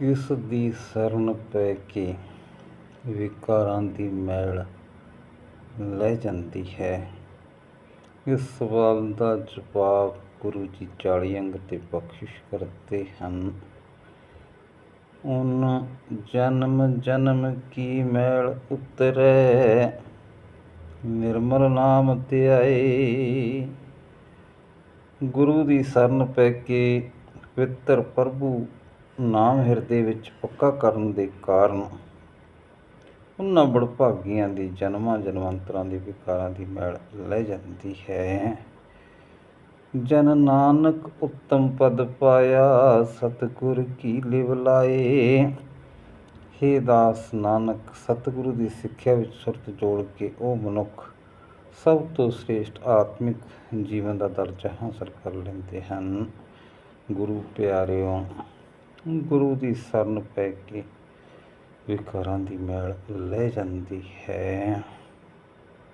ਕਿਸ ਦੀ ਸ਼ਰਨ ਪੈ ਕੇ ਵਿਕਾਰਾਂ ਦੀ ਮੈਲ ਲੈ ਜਾਂਦੀ ਹੈ? ਇਸ ਸਵਾਲ ਦਾ ਜਵਾਬ ਗੁਰੂ ਜੀ ਚਾਲੀ ਅੰਗ ਤੇ ਬਖਸ਼ਿਸ਼ ਕਰਦੇ ਹਨ। ਉਨ ਜਨਮ ਜਨਮ ਕੀ ਮੈਲ ਉਤਰੈ? ਨਿਰਮਲ ਨਾਮ ਧਿਆਏ। ਗੁਰੂ ਦੀ ਸ਼ਰਨ ਪੈ ਕੇ ਪਵਿੱਤਰ ਪ੍ਰਭੂ ਨਾਮ ਹਿਰਦੇ ਵਿੱਚ ਪੱਕਾ ਕਰਨ ਦੇ ਕਾਰਨ ਉਹਨਾਂ ਬੜਭਾਗੀਆਂ ਦੀ ਜਨਮਾਂ ਜਨਮਾਂਤਰਾਂ ਦੀ ਵਿਕਾਰਾਂ ਦੀ ਮੈਲ ਲੈ ਜਾਂਦੀ ਹੈ। ਜਨ ਨਾਨਕ ਉੱਤਮ ਪਦ ਪਾਇਆ, ਸਤਿਗੁਰ ਕੀ ਲਿਵ ਲਾਏ। ਹੇ ਦਾਸ ਨਾਨਕ, ਸਤਿਗੁਰੂ ਦੀ ਸਿੱਖਿਆ ਵਿੱਚ ਸੁਰਤ ਜੋੜ ਕੇ ਉਹ ਮਨੁੱਖ ਸਭ ਤੋਂ ਸ੍ਰੇਸ਼ਟ ਆਤਮਿਕ ਜੀਵਨ ਦਾ ਦਰਜਾ ਹਾਸਲ ਕਰ ਲੈਂਦੇ ਹਨ। ਗੁਰੂ ਪਿਆਰਿਓ ਗੁਰੂ ਦੀ ਸ਼ਰਨ ਪੈ ਕੇ ਵਿਕਾਰਾਂ ਦੀ ਮੈਲ ਲੈ ਜਾਂਦੀ ਹੈ।